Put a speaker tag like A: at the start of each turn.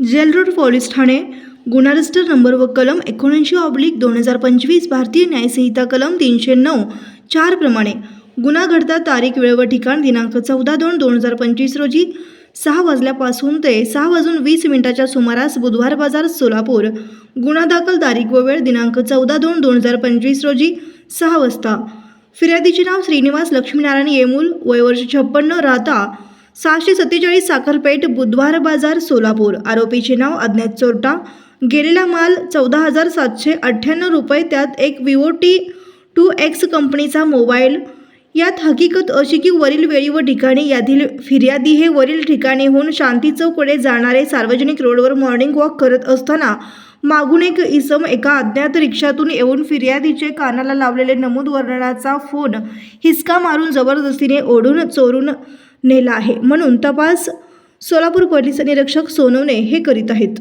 A: Jail Road police Thane गुन्हा register number व कलम एकोणऐंशी ऑब्लिक दोन हजार पंचवीस भारतीय न्यायसंहिता कलम तीनशे नऊ चार प्रमाणे गुन्हा घडता तारीख वेळ व ठिकाण दिनांक चौदा दोन दोन हजार पंचवीस रोजी सहा वाजल्यापासून ते सहा वाजून वीस मिनिटाच्या सुमारास बुधवार बाजार सोलापूर. गुन्हा दाखल तारीख व वेळ दिनांक चौदा दोन दोन हजार पंचवीस रोजी सहा वाजता. फिर्यादीचे नाव श्रीनिवास लक्ष्मीनारायण येमूल वयवर्ष छप्पन्न राहता सहाशे सत्तेचाळीस साखरपेठ बुधवार बाजार सोलापूर. आरोपीचे नाव अज्ञात चोरटा. गेलेला माल चौदा हजार सातशे अठ्ठ्याण्णव रुपये त्यात एक विवो टी टू एक्स कंपनीचा मोबाईल. यात हकीकत अशी की वरील वेळी व ठिकाणी यातील फिर्यादी हे वरील ठिकाणीहून शांती चौकडे जाणारे सार्वजनिक रोडवर मॉर्निंग वॉक करत असताना मागून एक इसम एका अज्ञात रिक्षातून येऊन फिर्यादीचे कानाला लावलेले नमूद वर्णनाचा फोन हिसका मारून जबरदस्तीने ओढून चोरून नेला आहे. म्हणून तपास सोलापूर पोलीस निरीक्षक सोनवणे हे करीत आहेत.